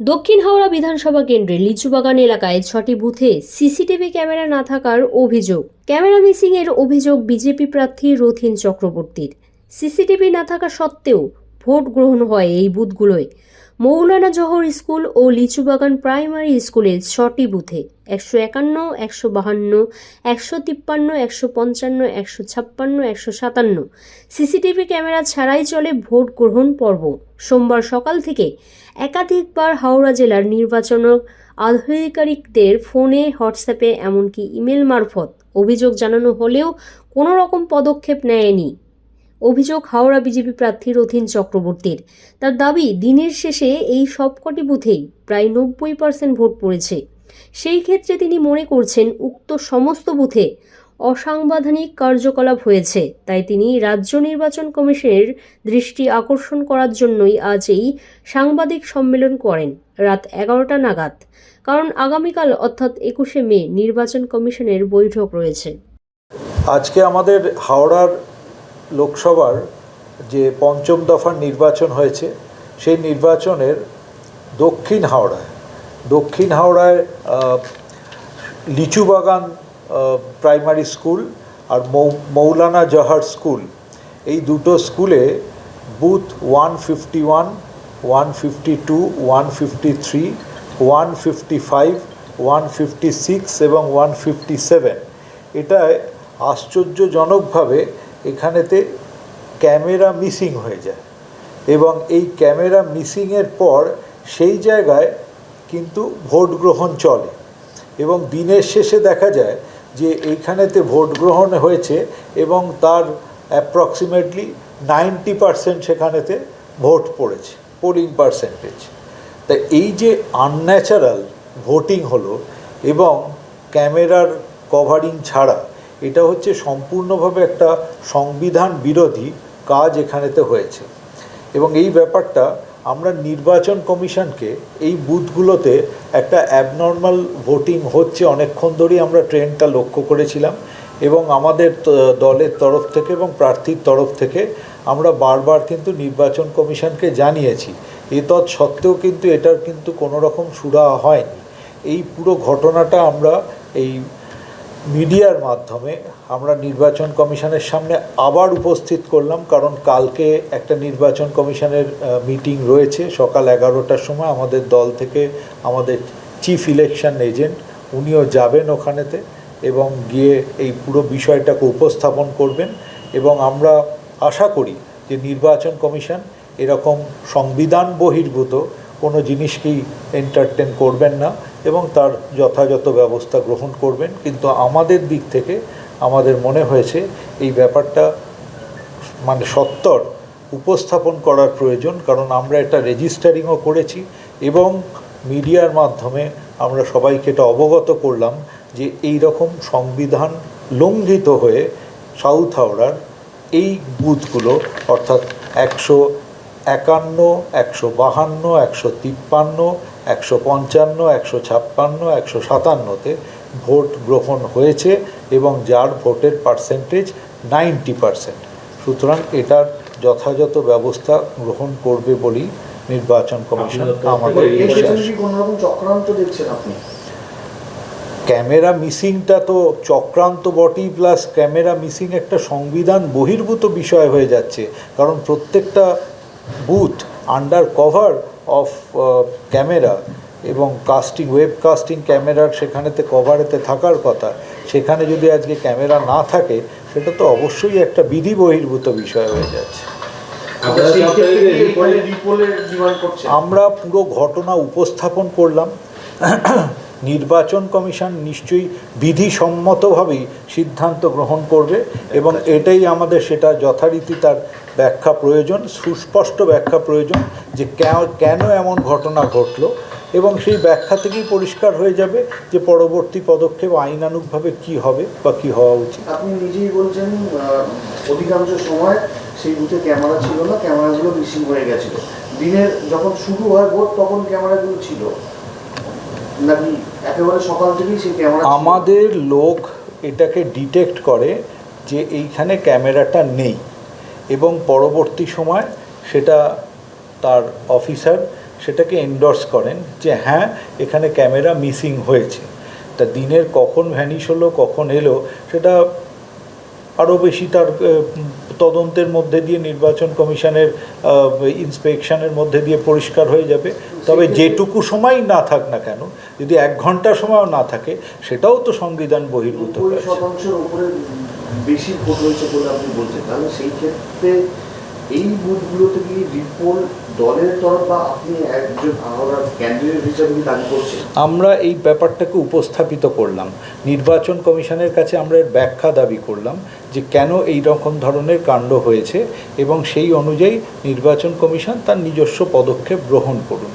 দক্ষিণ হাওড়া বিধানসভা কেন্দ্রের লিচুবাগান এলাকায় ছটি বুথে সিসিটিভি ক্যামেরা না থাকার অভিযোগ। ক্যামেরা মিসিং এর অভিযোগ বিজেপি প্রার্থী রথিন চক্রবর্তীর। সিসিটিভি না থাকা সত্ত্বেও ভোট গ্রহণ হয় এই বুথগুলোয়। মৌলানা জহর স্কুল ও লিচুবাগান প্রাইমারি স্কুলের ছটি বুথে, একশো একান্ন, একশো বাহান্ন, একশো তিপ্পান্ন, একশো পঞ্চান্ন, একশো ছাপ্পান্ন, একশো সাতান্ন। সিসিটিভি ক্যামেরা ছাড়াই চলে ভোট গ্রহণ পর্ব। সোমবার সকাল থেকে একাধিকবার হাওড়া জেলার নির্বাচন আধিকারিকদের ফোনে, হোয়াটসঅ্যাপে, এমনকি ইমেল মারফত অভিযোগ জানানো হলেও কোনো রকম পদক্ষেপ নেয়নি। অভিযোগ হাওড়া বিজেপি প্রার্থী রথিন চক্রবর্তীর। তার দাবি, দিনের শেষে এই সবকটি বুথেই প্রায় নব্বই পার্সেন্ট ভোট পড়েছে। সেই ক্ষেত্রে তিনি মনে করছেন, উক্ত সমস্ত বুথে অসাংবিধানিক কার্যকলাপ হয়েছে। তাই তিনি রাজ্য নির্বাচন কমিশনের দৃষ্টি আকর্ষণ করার জন্যই আজ এই সাংবাদিক সম্মেলন করেন, রাত এগারোটা নাগাদ। কারণ আগামীকাল, অর্থাৎ একুশে মে, নির্বাচন কমিশনের বৈঠক রয়েছে। আজকে আমাদের হাওড়ার লোকসভার যে পঞ্চম দফার নির্বাচন হয়েছে, সেই নির্বাচনের দক্ষিণ হাওড়ায় দক্ষিণ হাওড়ায় লিচুবাগান প্রাইমারি স্কুল আর মৌলানা জাহার স্কুল, এই দুটো স্কুলে booth one fifty one one fifty two, one fifty three, one fifty five, one fifty six এবং ওয়ান ফিফটি সেভেন। এটায় আশ্চর্যজনকভাবে এখানেতে ক্যামেরা মিসিং হয়ে যায়। এবং এই ক্যামেরা মিসিংয়ের পর সেই জায়গায় কিন্তু ভোট গ্রহণ চলে। এবং দিনের শেষে দেখা যায় যে এইখানেতে ভোট গ্রহণ হয়েছে এবং তার অ্যাপ্রক্সিমেটলি নাইনটি পারসেন্ট সেখানেতে ভোট পড়েছে পোলিং পার্সেন্টেজ তা এই যে আনন্যাচারাল ভোটিং হলো এবং ক্যামেরার কভারিং ছাড়া এটা হচ্ছে সম্পূর্ণভাবে একটা সংবিধান বিরোধী কাজ এখানেতে হয়েছে। এবং এই ব্যাপারটা আমরা নির্বাচন কমিশনকে এই বুথগুলোতে একটা অ্যাবনর্মাল ভোটিং হচ্ছে অনেকক্ষণ ধরেই আমরা ট্রেনটা লক্ষ্য করেছিলাম এবং আমাদের দলের তরফ থেকে এবং প্রার্থীর তরফ থেকে আমরা বারবার কিন্তু নির্বাচন কমিশনকে জানিয়েছি। এ তৎ সত্ত্বেও কিন্তু এটার কিন্তু কোনো রকম সুরা হয়নি। এই পুরো ঘটনাটা আমরা এই মিডিয়ার মাধ্যমে আমরা নির্বাচন কমিশনের সামনে আবার উপস্থিত করলাম, কারণ কালকে একটা নির্বাচন কমিশনের মিটিং রয়েছে সকাল এগারোটার সময়। আমাদের দল থেকে আমাদের চিফ ইলেকশন এজেন্ট, উনিও যাবেন ওখানেতে এবং গিয়ে এই পুরো বিষয়টাকে উপস্থাপন করবেন। এবং আমরা আশা করি যে নির্বাচন কমিশন এরকম সংবিধান বহির্ভূত, কোনো জিনিসকেই এন্টারটেন করবেন না। এবং তার যথাযথ ব্যবস্থা গ্রহণ করবেন। কিন্তু আমাদের দিক থেকে আমাদের মনে হয়েছে এই ব্যাপারটা মানে সত্তর উপস্থাপন করার প্রয়োজন, কারণ আমরা এটা রেজিস্টারিংও করেছি এবং মিডিয়ার মাধ্যমে আমরা সবাইকে এটা অবগত করলাম যে এই রকম সংবিধান লঙ্ঘিত হয়ে সাউথ হাওড়ার এই বুথগুলো, অর্থাৎ একশো একান্ন একশো বাহান্ন একশো তিপ্পান্ন একশো পঞ্চান্ন একশো ছাপ্পান্ন একশো সাতান্নতে ভোট গ্রহণ হয়েছে এবং যার ভোটের পার্সেন্টেজ নাইনটি পার্সেন্ট সুতরাং এটার যথাযথ ব্যবস্থা গ্রহণ করবে বলেই নির্বাচন কমিশন আমাদের বিশ্বাস। ক্যামেরা মিসিংটা তো চক্রান্ত বটেই প্লাস ক্যামেরা মিসিং একটা সংবিধান বহির্ভূত বিষয় হয়ে যাচ্ছে। কারণ প্রত্যেকটা booth under cover of camera এবং কাস্টিং ওয়েব কাস্টিং ক্যামেরার সেখানেতে কভারেতে থাকার কথা। সেখানে যদি আজকে ক্যামেরা না থাকে সেটা তো অবশ্যই একটা বিধি বহির্ভূত বিষয় হয়ে যাচ্ছে। আমরা পুরো ঘটনা উপস্থাপন করলাম। নির্বাচন কমিশন নিশ্চয়ই বিধিসম্মতভাবেই সিদ্ধান্ত গ্রহণ করবে এবং এটাই আমাদের সেটা যথারীতি তার ব্যাখ্যা প্রয়োজন সুস্পষ্ট ব্যাখ্যা প্রয়োজন যে কেন- কেন এমন ঘটনা ঘটলো এবং সেই ব্যাখ্যা থেকেই পরিষ্কার হয়ে যাবে যে পরবর্তী পদক্ষেপ আইনানুগভাবে কি হবে বা কি হওয়া উচিত। আপনি নিজেই বলছেন অধিকাংশ সময় সেই বুথে ক্যামেরা ছিল না ক্যামেরাগুলো মিসিং হয়ে গেছিল। দিনের যখন শুরু হয় ভোট তখন ক্যামেরাগুলো ছিল। নাকি একেবারে সকাল থেকেই সেই ক্যামেরা আমাদের লোক এটাকে ডিটেক্ট করে যে এইখানে ক্যামেরাটা নেই। এবং পরবর্তী সময় সেটা তার অফিসার সেটাকে এন্ডর্স করেন যে হ্যাঁ এখানে ক্যামেরা মিসিং হয়েছে। তা দিনের কখন ভ্যানিশ হলো কখন এলো সেটা আরও বেশি তার তদন্তের মধ্যে দিয়ে নির্বাচন কমিশনের ইন্সপেকশনের মধ্যে দিয়ে পরিষ্কার হয়ে যাবে। তবে যেটুকু সময় না থাক না কেন যদি এক ঘণ্টা সময়ও না থাকে সেটাও তো সংবিধান বহির্ভূত বেশি ভোট হয়েছে বলে আপনি বলছেন। তাহলে সেই ক্ষেত্রে এই বুথগুলোতে কি রিপোর্ট দলের তরফ বা আপনি একজন ক্যান্ডিডেট হিসেবে কি দাবি করছেন? আমরা এই ব্যাপারটাকে উপস্থাপিত করলাম। নির্বাচন কমিশনের কাছে আমরা এর ব্যাখ্যা দাবি করলাম যে কেন এই রকম ধরনের কাণ্ড হয়েছে এবং সেই অনুযায়ী নির্বাচন কমিশন তার নিজস্ব পদক্ষেপ গ্রহণ করুন।